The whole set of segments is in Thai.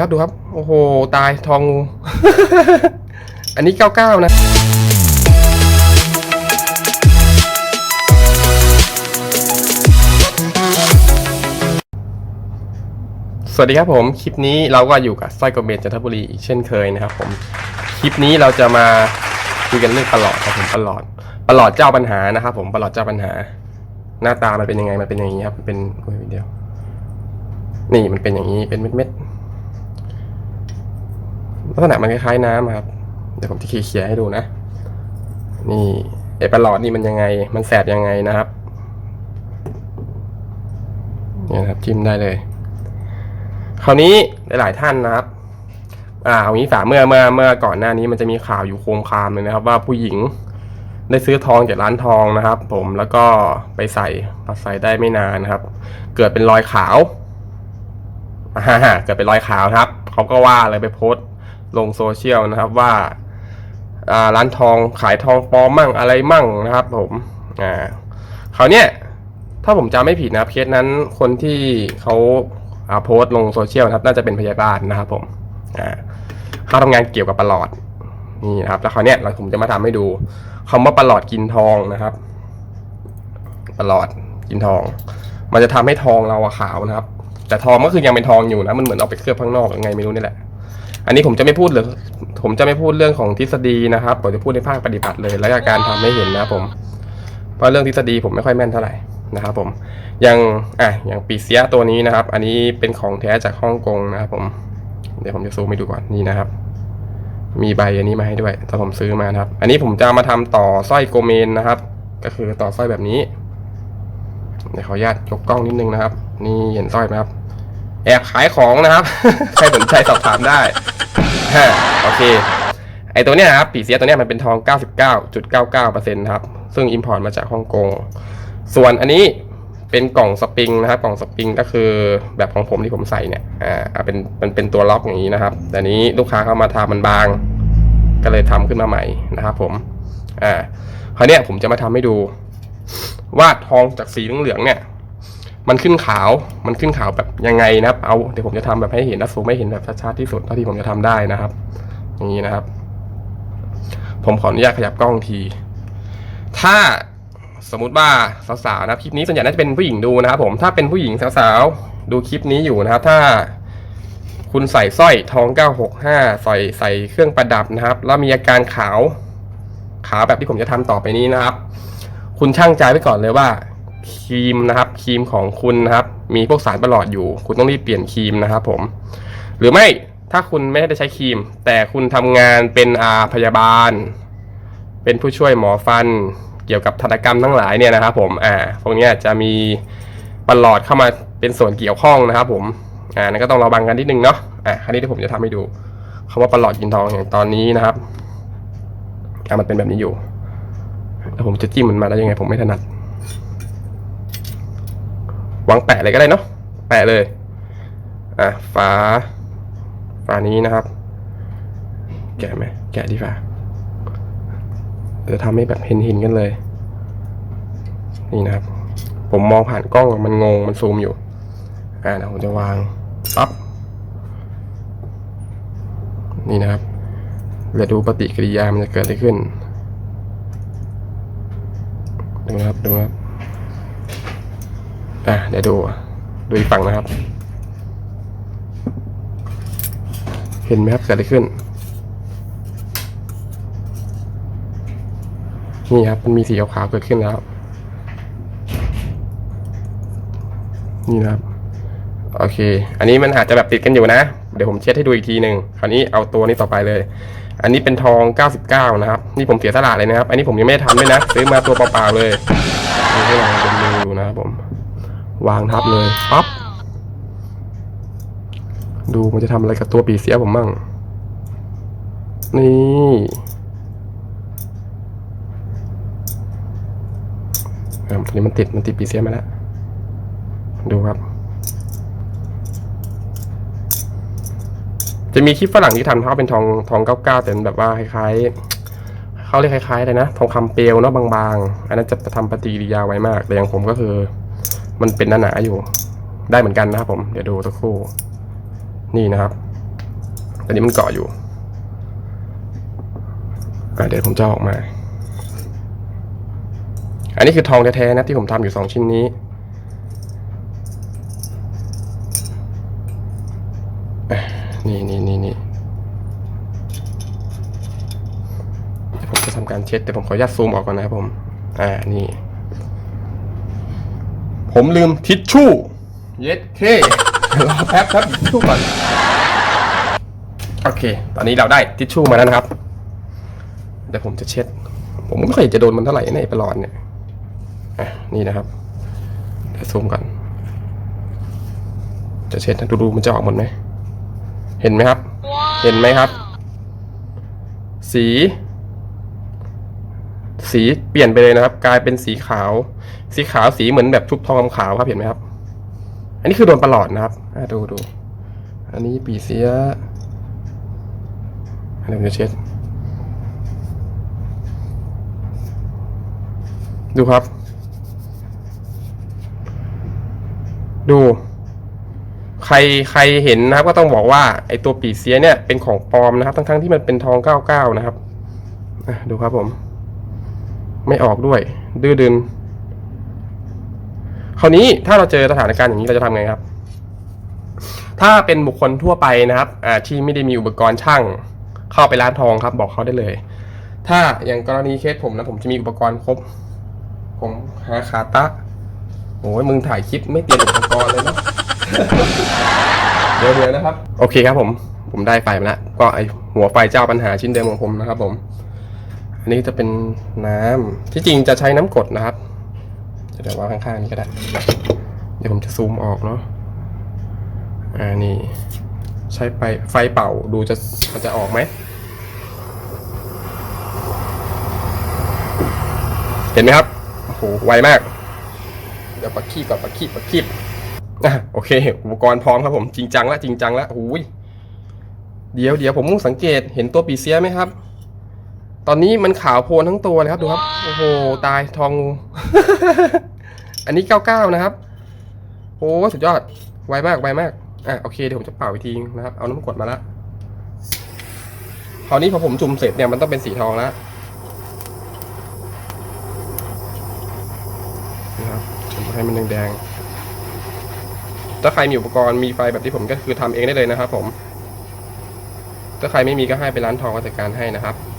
ครับดูครับ โอ้โห ตายทองงู อันนี้เก้าเก้านะ สวัสดีครับผม คลิปนี้เราก็อยู่กับสร้อยกระเบนจันทบุรีอีกเช่นเคยนะครับผม คลิปนี้เราจะมาคุยกันเรื่องปลอดครับผมปลอดปลอดเจ้าปัญหานะครับผมปลอดเจ้าปัญหา หน้าตามันเป็นยังไงมันเป็นอย่างนี้ครับเป็นเดียว นี่มันเป็นอย่างนี้เป็นเม็ดๆ ลักษณะมันคล้ายๆน้ำครับ เดี๋ยวผมจะเคลียร์ให้ดูนะ นี่ไอ้ปลอดนี่มันยังไง มันแสบยังไงนะครับเนี่ยครับจิ้มได้เลย คราวนี้หลาย ๆ ท่านนะครับ อ่าเอางี้ฝาเมื่อเมื่อเมื่อก่อนหน้านี้มันจะมีข่าวอยู่โคมคามเลยนะครับ ว่าผู้หญิงได้ซื้อทองจากร้านทองนะครับ ผมแล้วก็ไปใส่พอใส่ได้ไม่นานนะครับ เกิดเป็นรอยขาวอ่าฮะเกิดเป็นรอยขาวครับเขาก็ว่าเลยไปโพสต์ ลงโซเชียลนะครับว่าร้านทองขายทองปลอมมั่งอะไรมั่งนะครับ ผมอ่าคราวเนี้ยถ้าผมจำไม่ผิดนะเคสนั้นคนที่เขาโพสต์ลงโซเชียลนะครับ น่าจะเป็นพยาบาลนะครับ ผมอ่าเขาทำงานเกี่ยวกับประหลอดนี่นะครับแล้วคราวเนี้ยเราผมจะมาทำให้ดูคำว่าประหลอดกินทองนะครับประหลอดกินทอง มันจะทำให้ทองเราขาวนะครับ แต่ทองก็คือยังเป็นทองอยู่นะมันเหมือนเอาไปเคลือบข้างนอกยังไงไม่รู้นี่แหละ อันนี้ผมจะไม่พูดเลยผมจะไม่พูดเรื่องของทฤษฎีนะครับผมจะพูดในภาคปฏิบัติเลย และการทำให้เห็นนะผมเพราะเรื่องทฤษฎีผมไม่ค่อยแม่นเท่าไหร่นะครับผมอย่างอะอย่างปีเสียตัวนี้นะครับ อันนี้เป็นของแท้จากฮ่องกงนะครับผมเดี๋ยวผมจะซูมให้ดูก่อนนี่นะครับ มีใบอันนี้มาให้ด้วยแต่ผมซื้อมานะครับ อันนี้ผมจะมาทำต่อสร้อยโกเมนนะครับ ก็คือต่อสร้อยแบบนี้เดี๋ยวขออนุญาตยกกล้องนิดนึงนะครับ นี่เห็นสร้อยไหมครับ แอบขายของนะครับ ใครสนใจสอบถามได้ ฮะโอเค ไอตัวเนี้ยครับปีเสียตัวเนี้ยมันเป็นทอง 99.99%นะครับ ซึ่งอิมพอร์ตมาจากฮ่องกง ส่วนอันนี้เป็นกล่องสปริงนะครับ กล่องสปริงก็คือแบบของผมที่ผมใส่เนี่ย อ่า เป็นเป็นเป็นตัวล็อกอย่างนี้นะครับ แต่นี้ลูกค้าเข้ามาทำมันบาง ก็เลยทำขึ้นมาใหม่นะครับผม อ่า คราวเนี้ยผมจะมาทำให้ดูว่าทองจากสีเหลืองเนี่ย มันขึ้นขาว มันขึ้นขาวแบบยังไงนะครับ เอาเดี๋ยวผมจะทำแบบให้เห็นนะซูมให้เห็นแบบชัดๆที่สุดเท่าที่ผมจะทำได้นะครับ อย่างนี้นะครับ ผมขออนุญาตขยับกล้องที ถ้าสมมุติว่าสาวๆนะคลิปนี้ส่วนใหญ่น่าจะเป็นผู้หญิงดูนะครับ ผมถ้าเป็นผู้หญิงสาวๆดูคลิปนี้อยู่นะครับ ถ้าคุณใส่สร้อยทอง 965 ใส่ใส่เครื่องประดับนะครับ แล้วมีอาการขาวขาวแบบที่ผมจะทำต่อไปนี้นะครับ คุณช่างใจไว้ก่อนเลยว่า ครีมนะครับครีมของคุณนะครับ มีพวกสารประหลอดอยู่ คุณต้องรีบเปลี่ยนครีมนะครับผม หรือไม่ถ้าคุณไม่ได้ใช้ครีม แต่คุณทำงานเป็นอาพยาบาล เป็นผู้ช่วยหมอฟัน เกี่ยวกับธนกรรมทั้งหลายเนี่ยนะครับผมอ่าพวกนี้จะมีประหลอดเข้ามาเป็นส่วนเกี่ยวข้องนะครับผมอ่านั่นก็ต้องระวังกันนิดนึงเนาะอ่าคราวนี้ที่ผมจะทำให้ดูคำว่าประหลอดกินทองอย่างตอนนี้นะครับอ่ามันเป็นแบบนี้อยู่แล้วผมจะจิ้มมันมาได้ยังไงผมไม่ถนัด วางแปะเลยก็ได้เนาะแปะเลยอะฝาฝานี้นะครับ แกะไหมแกะที่ฝาเดี๋ยวทำให้แบบเห็นเห็นๆกันเลย นี่นะครับ ผมมองผ่านกล้องมันงงมันซูมอยู่ อ่าเดี๋ยวผมจะวางปั๊บนี่นะครับเดี๋ยวดูปฏิกิริยามันจะเกิดอะไรขึ้นดูนะครับดูนะครับ อะเดี๋ยวดูดูอีกฝั่งนะครับ เห็นไหมครับเกิดอะไรขึ้น นี่ครับมันมีสีขาวเกิดขึ้นแล้ว นี่นะครับ โอเค อันนี้มันอาจจะแบบติดกันอยู่นะ เดี๋ยวผมเช็ดให้ดูอีกทีหนึ่งคราวนี้เอาตัวนี้ต่อไปเลย อันนี้เป็นทอง 99 นะครับ นี่ผมเสียสละเลยนะครับ อันนี้ผมยังไม่ได้ทำด้วยนะ ซื้อมาตัวเปล่าๆเลยนี่ให้ลองเป็นดูนะครับผม วางทับเลยปั๊บดูมันจะทำอะไรกับตัวปีเสียผมมั่ง นี่เออตอนนี้มันติดมันติดปีเสียมาแล้ว ดูครับ จะมีคลิปฝรั่งที่ทำเขาเป็นทองทองเก้าเก้าแต่แบบว่าคล้ายๆเขาเรียกคล้ายๆเลยนะ ทองคำเปลวเนาะบางๆ อันนั้นจะทำปฏิกิริยาไว้มาก แต่อย่างผมก็คือ มันเป็นหนาๆอยู่ ได้เหมือนกันนะครับผม เดี๋ยวดูสักครู่ นี่นะครับตอนนี้มันเกาะอยู่เดี๋ยวผมจะออกมา อันนี้คือทองแท้ๆนะที่ผมทำอยู่สองชิ้นนี้นี่นี่นี่นี่ผมจะทำการเช็ดแต่ผมขออนุญาตซูมออกก่อนนะครับผม อ่า นี่ ผมลืมทิชชู่ เย็ดเครอแป๊บครับทิชชู่ก่อน โอเค ตอนนี้เราได้ทิชชู่มาแล้วนะครับ เดี๋ยวผมจะเช็ด ผมก็ไม่ค่อยจะโดนมันเท่าไหร่ในประหลอดเนี่ยอะนี่นะครับ เดี๋ยวซูมก่อน จะเช็ดนะดูดูมันจะออกหมดไหม เห็นไหมครับ เห็นไหมครับ สี สีเปลี่ยนไปเลยนะครับ กลายเป็นสีขาว สีขาวสีเหมือนแบบชุบทองคำขาวครับเห็นไหมครับ อันนี้คือโดนประหลอดนะครับดูดูอันนี้ปีเสียอันนี้ผมจะเช็ดดูครับ ดู ใครใครเห็นนะครับ ก็ต้องบอกว่าไอตัวปีเสียเนี่ยเป็นของปลอมนะครับ ทั้งๆที่มันเป็นทองเก้าเก้านะครับดูครับผม ไม่ออกด้วย ดื้อดึนคราวนี้ถ้าเราเจอสถานการณ์อย่างนี้เราจะทำไงครับ ถ้าเป็นบุคคลทั่วไปนะครับที่ไม่ได้มีอุปกรณ์ช่าง เข้าไปร้านทองครับ บอกเขาได้เลย ถ้าอย่างกรณีเคสผมนะผมจะมีอุปกรณ์ครบ ผมหาคาตะโอ้ยมึงถ่ายคลิปไม่เตรียมอุปกรณ์เลยนะเดี๋ยวเดี๋ยวนะครับ โอเคครับผม ผมได้ไฟมาแล้ว ก็ไอหัวไฟเจ้าปัญหาชิ้นเดิมของผมนะครับผม อันนี้จะเป็นน้ำที่จริงจะใช้น้ำกรดนะครับเดี๋ยววาข้างๆนี้ก็ได้ เดี๋ยวผมจะซูมออกเนาะอ่านี่ใช้ไฟไฟเป่าดูจะมันจะออกไหม เห็นไหมครับ โอ้โห ไวมาก เดี๋ยวปักขี้ก่อนปักขี้ปักขี้อะโอเค อุปกรณ์พร้อมครับผม จริงจังละจริงจังละโอ้ยเดี๋ยวเดี๋ยวผมมุ่งสังเกตเห็นตัวปีเสียไหมครับ ตอนนี้มันขาวโพลนทั้งตัวเลยครับดูครับ โอ้โห ตายทองงู อันนี้เก้าเก้านะครับ โอ้สุดยอด ไวมาก ไวมาก อะโอเคเดี๋ยวผมจะเป่าอีกทีนะครับ เอาน้ำกรดมาละคราวนี้พอผมจุ่มเสร็จเนี่ยมันต้องเป็นสีทองแล้วนะครับจุ่มให้มันแดงๆถ้าใครมีอุปกรณ์มีไฟแบบที่ผมก็คือทำเองได้เลยนะครับผม ถ้าใครไม่มีก็ให้ไปร้านทองก็จัดการให้นะครับเ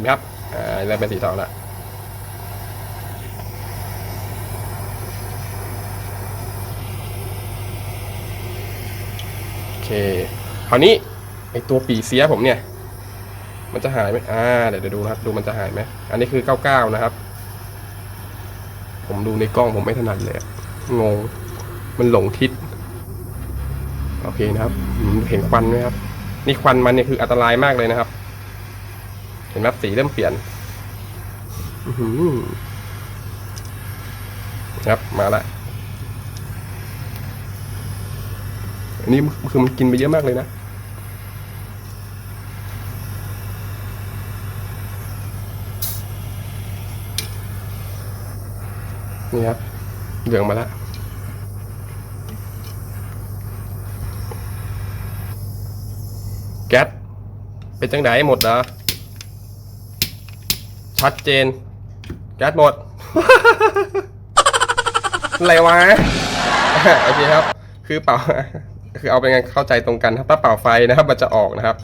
ห็นไหมครับอ่าเริ่มเป็นสีทองแล้วโอเคคราวนี้ไอตัวปีเสียผมเนี่ย มันจะหายไหมอ่าเดี๋ยวดูนะครับดูมันจะหายไหมอันนี้คือ99นะครับ ผมดูในกล้องผมไม่ถนัดเลยงงมันหลงทิศโอเคนะครับเห็นควันไหมครับ นี่ควันมันเนี่ยคืออันตรายมากเลยนะครับ เห็นไหมสีเริ่มเปลี่ยนอือหือครับมาละอันนี้คือมันกินไปเยอะมากเลยนะนี่ครับเหลืองมาแล้วแก๊สเป็นจังไดหมดเหรอ ชัดเจน แก๊สหมด อะไรวะ โอเคครับ คือเป่า คือเอาเป็นไงเข้าใจตรงกันครับ ถ้าเป่าไฟนะครับ มันจะออกนะครับ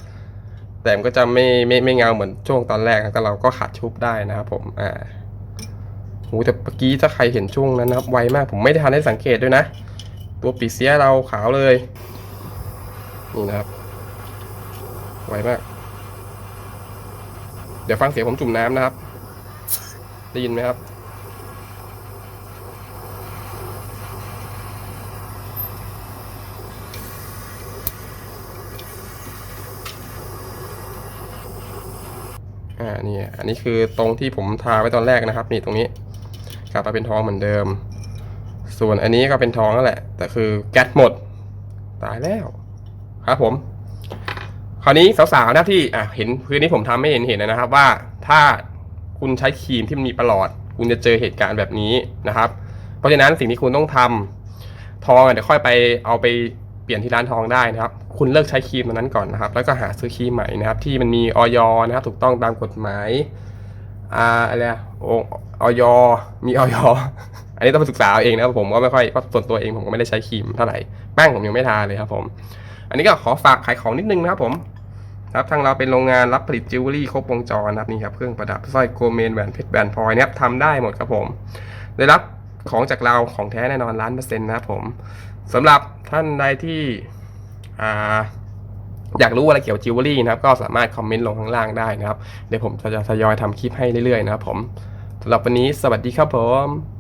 แต่มันก็จะไม่ไม่ไม่เงาเหมือนช่วงตอนแรกครับก็เราก็ขัดชุบได้นะครับผม อ่าโหแต่เมื่อกี้ถ้าใครเห็นช่วงนั้นนะครับ ไวมาก ผมไม่ได้ทันได้สังเกตด้วยนะ ตัวปีเสียเราขาวเลย นี่นะครับ ไวมาก เดี๋ยวฟังเสียงผมจุ่มน้ำนะครับ ได้ยินไหมครับ อ่านี่อันนี้คือตรงที่ผมทาไว้ตอนแรกนะครับ นี่ตรงนี้กลับมาเป็นทองเหมือนเดิม ส่วนอันนี้ก็เป็นทองนั่นแหละ แต่คือแก๊สหมด ตายแล้ว ครับผม ราวนี้สาวๆหนะที่อะเห็นพื้นนี้ผมทำไม่เห็นเห็นนะครับ ว่าถ้าคุณใช้ครีมที่มันมีประหลอด คุณจะเจอเหตุการณ์แบบนี้นะครับ เพราะฉะนั้นสิ่งที่คุณต้องทำทองเดี๋ยวค่อยไปเอาไปเปลี่ยนที่ร้านทองได้นะครับ คุณเลิกใช้ครีมตัวนั้นก่อนนะครับ แล้วก็หาซื้อครีมใหม่นะครับ ที่มันมีออยนะครับ ถูกต้องตามกฎหมายอ่าอะไรออออยมีออยอันนี้ต้องไปศึกษาเอาเองนะครับผมก็ไม่ค่อยเพราะส่วนตัวเองผมก็ไม่ได้ใช้ครีมเท่าไหร่แป้งผมยังไม่ทาเลยครับผม อันนี้ก็ขอฝากขายของนิดนึงนะครับผม ครับทางเราเป็นโรงงานรับผลิตจิวเวลรี่ครบวงจรนะครับนี่ครับเครื่องประดับสร้อยโกเมนแหวนเพชรแหวนพลอยนะครับทำได้หมดครับผมได้รับของจากเราของแท้แน่นอนล้านเปอร์เซ็นต์นะครับผมสำหรับท่านใดที่อ่าอยากรู้อะไรเกี่ยวกับจิวเวลรี่นะครับก็สามารถคอมเมนต์ลงข้างล่างได้นะครับ เดี๋ยวผมจะทยอยทำคลิปให้เรื่อยๆนะครับผมสำหรับวันนี้สวัสดีครับผม